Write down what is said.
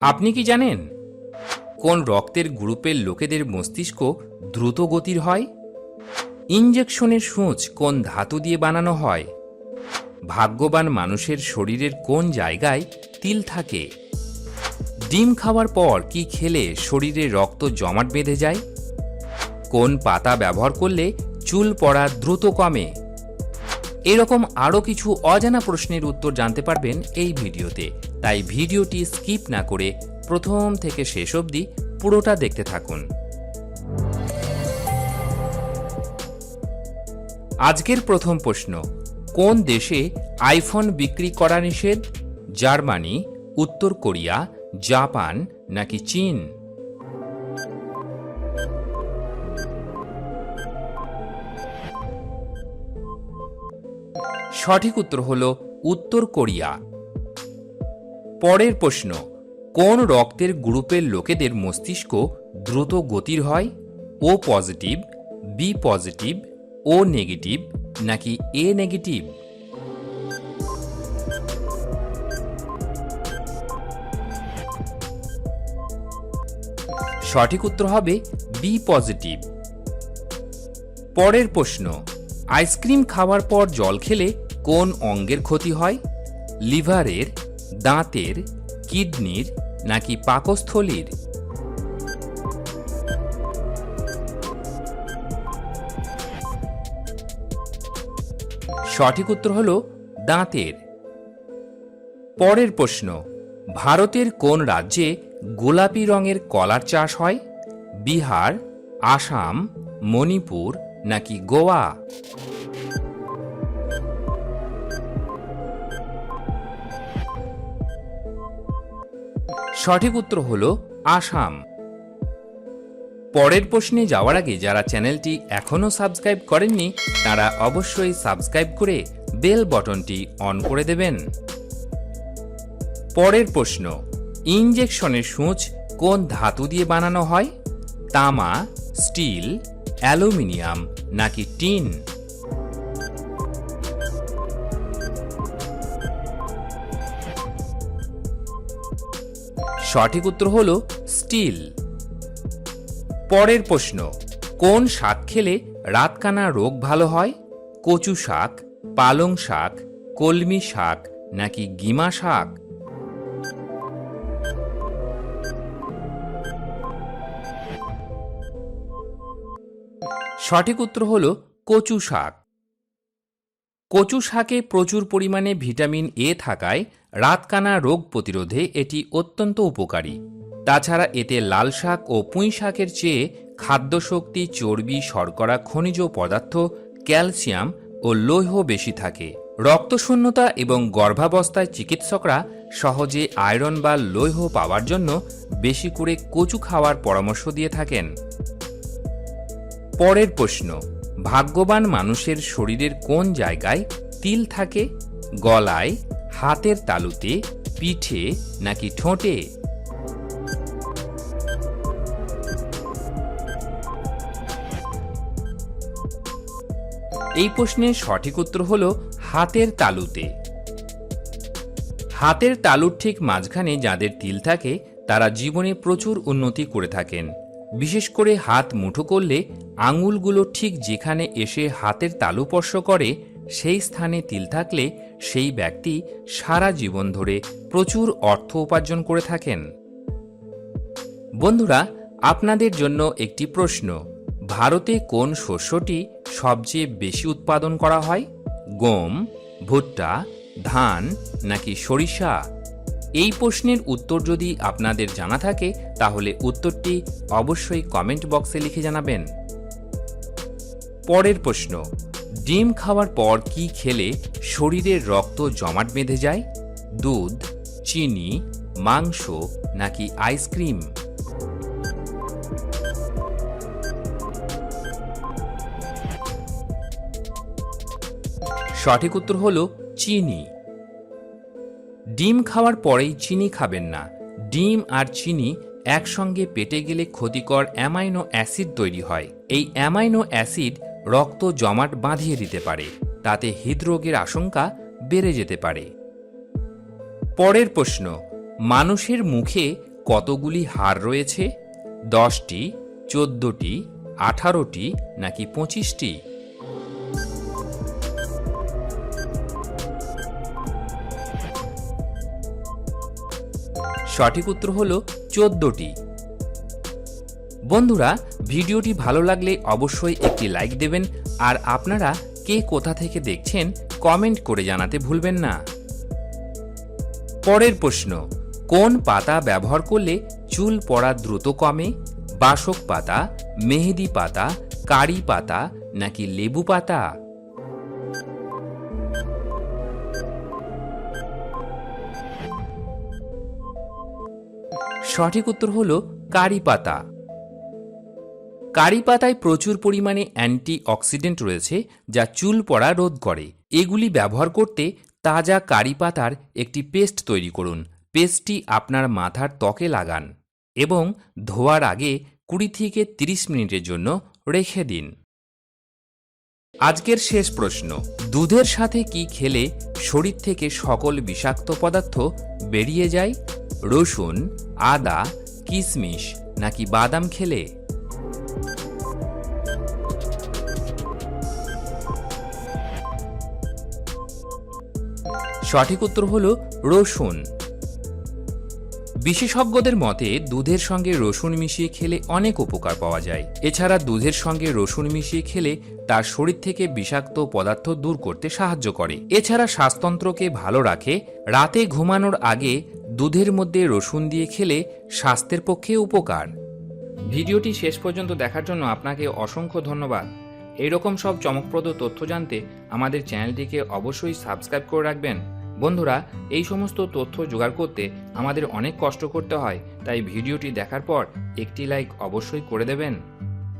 আপনি কি জানেন কোন রক্তের গ্রুপের লোকেদের মস্তিষ্ক দ্রুত গতির হয়? ইঞ্জেকশনের সূচ কোন ধাতু দিয়ে বানানো হয়? ভাগ্যবান মানুষের শরীরের কোন জায়গায় তিল থাকে? ডিম খাওয়ার পর কি খেলে শরীরে রক্ত জমাট বেঁধে যায়? কোন পাতা ব্যবহার করলে চুল পড়া দ্রুত কমে? এরকম আরও কিছু অজানা প্রশ্নের উত্তর জানতে পারবেন এই ভিডিওতে। তাই ভিডিওটি স্কিপ না করে প্রথম থেকে শেষ অবধি পুরোটা দেখতে থাকুন। আজকের প্রথম প্রশ্ন, কোন দেশে আইফোন বিক্রি করা নিষেধ? জার্মানি, উত্তর কোরিয়া, জাপান নাকি চীন? সঠিক উত্তর হল উত্তর কোরিয়া। পরের প্রশ্ন, কোন রক্তের গ্রুপের লোকেদের মস্তিষ্ক দ্রুত গতির হয়? O positive, B positive, O negative, নাকি এ নেগেটিভ? সঠিক উত্তর হবে বি পজিটিভ। পরের প্রশ্ন আইসক্রিম খাওয়ার পর জল খেলে কোন অঙ্গের ক্ষতি হয়? লিভারের, দাঁতের, কিডনির নাকি পাকস্থলীর? সঠিক উত্তর হল দাঁতের। পরের প্রশ্ন, ভারতের কোন রাজ্যে গোলাপি রঙের কলার চাষ হয়? বিহার, আসাম, মণিপুর নাকি গোয়া? সঠিক উত্তর হল আসাম। পরের প্রশ্নে যাওয়ার আগে যারা চ্যানেলটি এখনও সাবস্ক্রাইব করেননি, তারা অবশ্যই সাবস্ক্রাইব করে বেল বটনটি অন করে দেবেন। পরের প্রশ্ন ইঞ্জেকশনের সূচ কোন ধাতু দিয়ে বানানো হয়? তামা, স্টিল অ্যালুমিনিয়াম নাকি টিন? সঠিক উত্তর হল স্টিল। পরের প্রশ্ন, কোন শাক খেলে রাতকানা রোগ ভালো হয়? কচু শাক, পালং শাক, কলমি শাক নাকি গিমা শাক? সঠিক উত্তর হল কচু শাক। কচু শাকে প্রচুর পরিমাণে ভিটামিন এ থাকায় রাতকানা রোগ প্রতিরোধে এটি অত্যন্ত উপকারী। তাছাড়া এতে লাল শাক ও পুঁই শাকের চেয়ে খাদ্যশক্তি, চর্বি, শর্করা, খনিজ পদার্থ, ক্যালসিয়াম ও লৌহ বেশি থাকে। রক্তশূন্যতা এবং গর্ভাবস্থায় চিকিৎসকরা সহজে আয়রন বা লৌহ পাওয়ার জন্য বেশি করে কচু খাওয়ার পরামর্শ দিয়ে থাকেন। পরের প্রশ্ন, ভাগ্যবান মানুষের শরীরের কোন জায়গায় তিল থাকে? গলায়, হাতের তালুতে, পিঠে নাকি ঠোঁটে? এই প্রশ্নের সঠিক উত্তর হল হাতের তালুতে। হাতের তালুর ঠিক মাঝখানে যাদের তিল থাকে, তারা জীবনে প্রচুর উন্নতি করে থাকেন। বিশেষ করে হাত মুঠো করলে আঙুলগুলো ঠিক যেখানে এসে হাতের তালু স্পর্শ করে, সেই স্থানে তিল থাকলে সেই ব্যক্তি সারা জীবন ধরে প্রচুর অর্থ উপার্জন করে থাকেন। বন্ধুরা, আপনাদের জন্য একটি প্রশ্ন। ভারতে কোন শস্যটি সবচেয়ে বেশি উৎপাদন করা হয়? গম, ভুট্টা, ধান নাকি সরিষা? এই প্রশ্নের উত্তর যদি আপনাদের জানা থাকে, তাহলে উত্তরটি অবশ্যই কমেন্ট বক্সে লিখে জানাবেন। পরের প্রশ্ন, ডিম খাওয়ার পর কি খেলে শরীরের রক্ত জমাট বেঁধে যায়? দুধ, চিনি, মাংস নাকি আইসক্রিম? সঠিক উত্তর হল চিনি। ডিম খাওয়ার পরেই চিনি খাবেন না। ডিম আর চিনি একসঙ্গে পেটে গেলে ক্ষতিকর অ্যামাইনো অ্যাসিড তৈরি হয়। এই অ্যামাইনো অ্যাসিড রক্ত জমাট বাঁধিয়ে দিতে পারে। তাতে হৃদরোগের আশঙ্কা বেড়ে যেতে পারে। পরের প্রশ্ন, মানুষের মুখে কতগুলি হাড় রয়েছে? দশটি, চোদ্দটি, আঠারোটি, নাকি পঁচিশটি? সঠিক উত্তর হল চোদ্দটি। বন্ধুরা, ভিডিওটি ভালো লাগলে অবশ্যই একটি লাইক দেবেন, আর আপনারা কে কোথা থেকে দেখছেন, কমেন্ট করে জানাতে ভুলবেন না। পরের প্রশ্ন, কোন পাতা ব্যবহার করলে চুল পড়া দ্রুত কমে? বাসক পাতা, মেহেদি পাতা, কারি পাতা, নাকি লেবু পাতা? সঠিক উত্তর হল কারি পাতা। কারি পাতায় প্রচুর পরিমাণে অ্যান্টি অক্সিডেন্ট রয়েছে যা চুল পড়া রোধ করে। এগুলি ব্যবহার করতে তাজা কারি পাতার একটি পেস্ট তৈরি করুন। পেস্টটি আপনার মাথার ত্বকে লাগান এবং ধোয়ার আগে কুড়ি থেকে তিরিশ মিনিটের জন্য রেখে দিন। আজকের শেষ প্রশ্ন, দুধের সাথে কি খেলে শরীর থেকে সকল বিষাক্ত পদার্থ বেরিয়ে যায়? রসুন আদা কিশমিশ নাকি বাদাম খেলে? সঠিক উত্তর হল রসুন। বিশেষজ্ঞদের মতে, দুধের সঙ্গে রসুন মিশিয়ে খেলে অনেক উপকার পাওয়া যায়। এছাড়া দুধের সঙ্গে রসুন মিশিয়ে খেলে তার শরীর থেকে বিষাক্ত পদার্থ দূর করতে সাহায্য করে। এছাড়া শ্বাসতন্ত্রকে ভালো রাখে। রাতে ঘুমানোর আগে দুধের মধ্যে রসুন দিয়ে খেলে স্বাস্থ্যের পক্ষে উপকার। ভিডিওটি শেষ পর্যন্ত দেখার জন্য আপনাকে অসংখ্য ধন্যবাদ। এইরকম সব চমকপ্রদ তথ্য জানতে আমাদের চ্যানেলটিকে অবশ্যই সাবস্ক্রাইব করে রাখবেন। বন্ধুরা, এই সমস্ত তথ্য জোগাড় করতে আমাদের অনেক কষ্ট করতে হয়, তাই ভিডিওটি দেখার পর একটি লাইক অবশ্যই করে দেবেন।